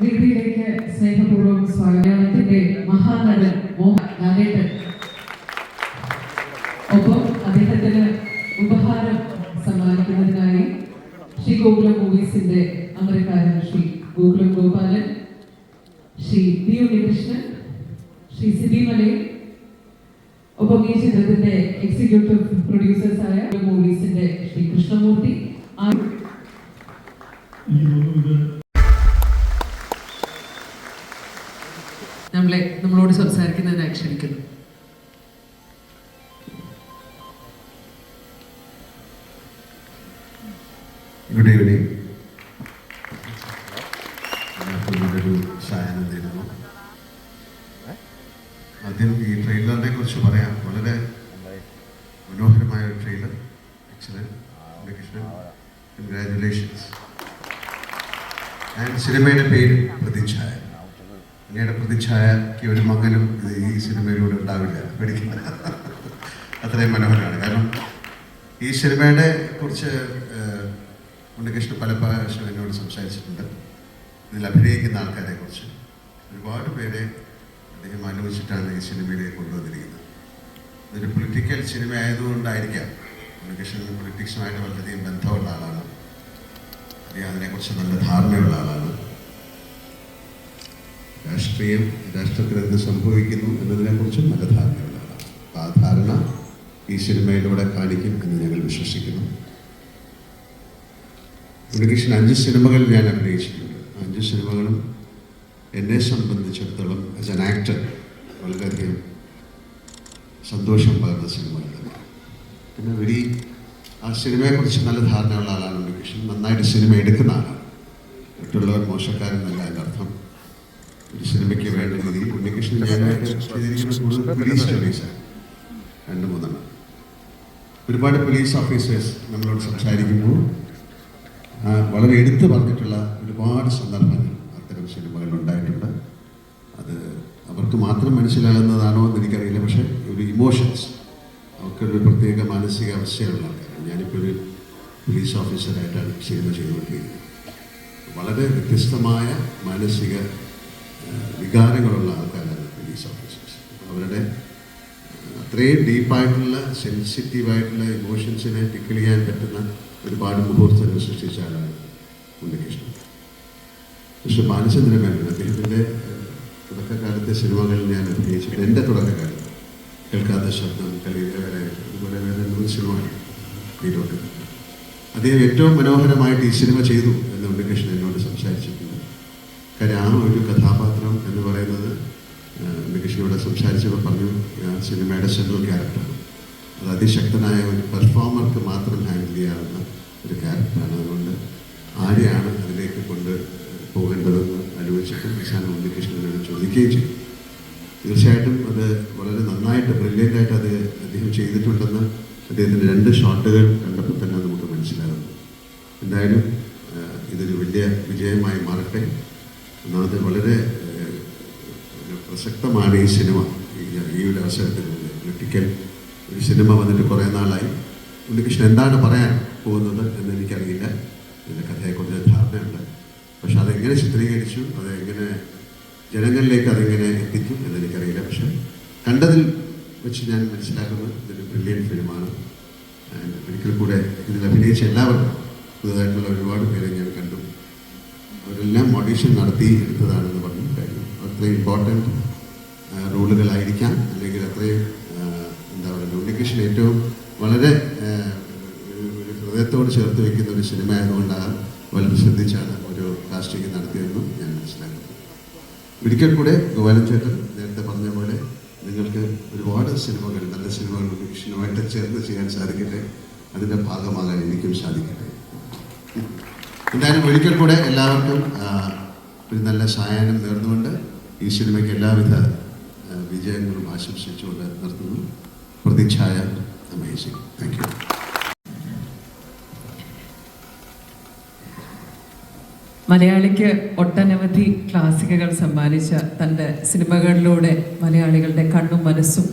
വേദിയിലേക്ക് സ്നേഹപൂർവം സ്വാഗതത്തിന്റെ മഹാനടൻ മോഹൻ ലാലേട്ടൻ ഒപ്പം അദ്ദേഹത്തിന് ഉപഹാരം സമ്മാനിക്കുന്നതിനായി ശ്രീ ഗോകുലം മൂവീസിന്റെ അമരക്കാരൻ ശ്രീ ഗോകുലം ഗോപാലൻ ശ്രീ ബി ഉണ്ണികൃഷ്ണൻ ശ്രീ സിബി മലയിൽ ഒപ്പം ഈ ചിത്രത്തിന്റെ എക്സിക്യൂട്ടീവ് പ്രൊഡ്യൂസേഴ്സായ മൂവീസിന്റെ നമ്മളോട് സംസാരിക്കുന്നതിനായി ക്ഷണിക്കുന്നു. ഗുഡ് ഈവനിങ് ഒരു ആദ്യം ഈ ട്രെയിലറിനെ കുറിച്ച് പറയാം. വളരെ മനോഹരമായ ഒരു ട്രെയിലർ എക്സലന്റ് ആൻഡ് സിനിമയുടെ പേര് പ്രതിച്ഛായ അങ്ങയുടെ പ്രതിച്ഛായക്ക് ഒരു മകനും ഈ സിനിമയിലൂടെ ഉണ്ടാവില്ല. പേടിക്കില്ല അത്രയും മനോഹരമാണ്. കാരണം ഈ സിനിമയുടെ കുറിച്ച് ഉണ്ണികൃഷ്ണ പല പ്രാവശ്യം എന്നോട് സംസാരിച്ചിട്ടുണ്ട്. ഇതിൽ അഭിനയിക്കുന്ന ആൾക്കാരെ കുറിച്ച്. ഒരുപാട് പേരെ അദ്ദേഹം ആലോചിച്ചിട്ടാണ് ഈ സിനിമയിലേക്ക് കൊണ്ടുവന്നിരിക്കുന്നത്. ഇതൊരു പൊളിറ്റിക്കൽ സിനിമ ആയതുകൊണ്ടായിരിക്കാം ഉണ്ണികൃഷ്ണൻ പൊളിറ്റിക്സുമായിട്ട് വളരെയധികം ബന്ധമുള്ള ആളാണ്. അദ്ദേഹം അതിനെക്കുറിച്ച് നല്ല ധാരണയുള്ള ആളാണ്. രാഷ്ട്രീയം രാഷ്ട്രത്തിൽ എന്ത് സംഭവിക്കുന്നു എന്നതിനെക്കുറിച്ചും നല്ല ധാരണകളാണ്. ആ ധാരണ ഈ സിനിമയിലൂടെ കാണിക്കും എന്ന് ഞങ്ങൾ വിശ്വസിക്കുന്നു. ഉണ്ണികൃഷ്ണൻ അഞ്ച് സിനിമകൾ ഞാൻ അഭിനയിച്ചിട്ടുണ്ട്. അഞ്ച് സിനിമകളും എന്നെ സംബന്ധിച്ചിടത്തോളം ആസ് എൻ ആക്ടർ വളരെയധികം സന്തോഷം പകർന്ന സിനിമകൾ തന്നെയാണ്. പിന്നെ വെരി ആ സിനിമയെക്കുറിച്ച് നല്ല ധാരണയുള്ള ആളാണ് ഉണ്ണികൃഷ്ണൻ. നന്നായിട്ട് സിനിമ എടുക്കുന്ന ആളാണ്. മറ്റുള്ളവർ ഒരു സിനിമയ്ക്ക് വേണ്ട രീതിയിൽ ഉണ്ണികൃഷ്ണൻ ഞാനായിട്ട് ചെയ്തിരിക്കുന്നത് കൂടുതൽ പോലീസ് സ്റ്റോറീസാണ് രണ്ട് മൂന്നെണ്ണം. ഒരുപാട് പോലീസ് ഓഫീസേഴ്സ് നമ്മളോട് സംസാരിക്കുമ്പോൾ വളരെ എടുത്തു പറഞ്ഞിട്ടുള്ള ഒരുപാട് സന്ദർഭങ്ങൾ അത്തരം സിനിമകൾ ഉണ്ടായിട്ടുണ്ട്. അത് അവർക്ക് മാത്രം മനസ്സിലാകുന്നതാണോ എന്ന് എനിക്കറിയില്ല. പക്ഷേ ഒരു ഇമോഷൻസ് അവർക്കൊരു പ്രത്യേക മാനസിക അവസ്ഥയുള്ള ആൾക്കാരാണ്. ഞാനിപ്പോൾ ഒരു പോലീസ് ഓഫീസറായിട്ടാണ് സിനിമ ചെയ്തുകൊണ്ടിരിക്കുന്നത്. വളരെ വ്യത്യസ്തമായ മാനസിക വികാരങ്ങളുള്ള ആൾക്കാരാണ് പോലീസ് ഓഫീസേഴ്സ് അവരുടെ അത്രയും ഡീപ്പായിട്ടുള്ള സെൻസിറ്റീവായിട്ടുള്ള ഇമോഷൻസിനെ ടിക്കിൾ ചെയ്യാൻ പറ്റുന്ന ഒരുപാട് മുഹൂർത്തങ്ങൾ സൃഷ്ടിച്ച ആളാണ് ഉണ്ണികൃഷ്ണൻ. പക്ഷെ ബാലചന്ദ്രൻ മേനോൻ അദ്ദേഹത്തിന്റെ തുടക്കകാലത്തെ സിനിമകളിൽ ഞാൻ അഭിനയിച്ചിട്ട് എന്റെ തുടക്കകാലത്ത് കേൾക്കാത്ത ശബ്ദം കളിയിലെ അതുപോലെ വേറെ നൂറ് ഇതിലോട്ട്. അദ്ദേഹം ഏറ്റവും മനോഹരമായിട്ട് ഈ സിനിമ ചെയ്തു എന്ന് ഉണ്ണികൃഷ്ണൻ എന്നോട് സംസാരിച്ചിട്ടുണ്ട് കാര്യം ആ ഒരു കഥാപാത്രം എന്ന് പറയുന്നത് ആഹ്, ഉണ്ണികൃഷ്ണനോട് സംസാരിച്ചപ്പോൾ പറഞ്ഞു ആ സിനിമയുടെ സെൻട്രൽ ക്യാരക്ടറാണ് അത് അതിശക്തനായ ഒരു പെർഫോമർക്ക് മാത്രം ഹാൻഡിൽ ചെയ്യാവുന്ന ഒരു ക്യാരക്ടറാണ് അതുകൊണ്ട് ആരെയാണ് അതിലേക്ക് കൊണ്ട് പോകേണ്ടതെന്ന് ആലോചിച്ചിട്ട് നിശാൻ ഉണ്ണികൃഷ്ണനോട് ചോദിക്കുകയും ചെയ്തു. തീർച്ചയായിട്ടും അത് വളരെ നന്നായിട്ട് ബ്രില്യന്റായിട്ട് അത് അദ്ദേഹം ചെയ്തിട്ടുണ്ടെന്ന് അദ്ദേഹത്തിന്റെ രണ്ട് ഷോട്ടുകൾ കണ്ടപ്പോൾ തന്നെ നമുക്ക് മനസ്സിലാകുന്നു. എന്തായാലും ഇതൊരു വലിയ വിജയമായി മാറട്ടെ. ഒന്നാമത് വളരെ പ്രസക്തമാണ് ഈ സിനിമ ഈ- ഒരു അവസരത്തിൽ പൊളിറ്റിക്കൽ ഒരു സിനിമ വന്നിട്ട് കുറേ നാളായി. ഉണ്ണികൃഷ്ണൻ എന്താണ് പറയാൻ പോകുന്നത് എന്ന് എനിക്കറിയില്ല. ഇതിന്റെ കഥയെക്കുറിച്ച് ധാരണയുണ്ട്. പക്ഷെ അതെങ്ങനെ ചിത്രീകരിച്ചു അതെങ്ങനെ ജനങ്ങളിലേക്ക് അതെങ്ങനെ എത്തിച്ചു എന്നെനിക്കറിയില്ല പക്ഷെ കണ്ടതിൽ വെച്ച് ഞാൻ മനസ്സിലാക്കുന്നത് ഇതൊരു ബ്രില്യൻ ഫിലിമാണ് ഒരിക്കൽ കൂടെ ഇതിൽ അഭിനയിച്ച എല്ലാവർക്കും പുതുതായിട്ടുള്ള ഒരുപാട് പേരെ ഞാൻ കണ്ടു. അവരെല്ലാം ഓഡീഷൻ നടത്തി എടുത്തതാണെന്ന് പറഞ്ഞു കാര്യം അത്ര ഇമ്പോർട്ടന്റ് റോളുകളായിരിക്കാം അല്ലെങ്കിൽ അത്രയും എന്താ പറയുക ഉണ്ണികൃഷ്ണൻ ഏറ്റവും വളരെ ഒരു- ഹൃദയത്തോട് ചേർത്ത് വയ്ക്കുന്ന ഒരു സിനിമ ആയതുകൊണ്ടാണ് വളരെ ശ്രദ്ധിച്ചാണ് ഒരു കാസ്റ്റിംഗ് നടത്തിയതെന്നും ഞാൻ മനസ്സിലാക്കുന്നത്. ഒരിക്കൽ കൂടെ ഗോപാലൻ ചേട്ടൻ നേരത്തെ പറഞ്ഞ പോലെ നിങ്ങൾക്ക് ഒരുപാട് സിനിമകൾ നല്ല സിനിമകൾ ഉണ്ണികൃഷ്ണനുമായിട്ട് ചേർന്ന് ചെയ്യാൻ സാധിക്കട്ടെ. അതിന്റെ ഭാഗമാകാൻ എനിക്കും സാധിക്കട്ടെ. എന്തായാലും ഒരിക്കൽ കൂടെ എല്ലാവർക്കും ഒരു നല്ല സായാഹ്നം നേർന്നുകൊണ്ട് ഈ സിനിമയ്ക്ക് എല്ലാവിധ വിജയങ്ങളും ആശംസിച്ചുകൊണ്ട് നിർത്തുന്നു. പ്രതിച്ഛായ അമേസിംഗ് താങ്ക് യു മലയാളിക്ക് ഒട്ടനവധി ക്ലാസിക്കുകൾ സമ്മാനിച്ച തന്റെ സിനിമകളിലൂടെ മലയാളികളുടെ കണ്ണും മനസ്സും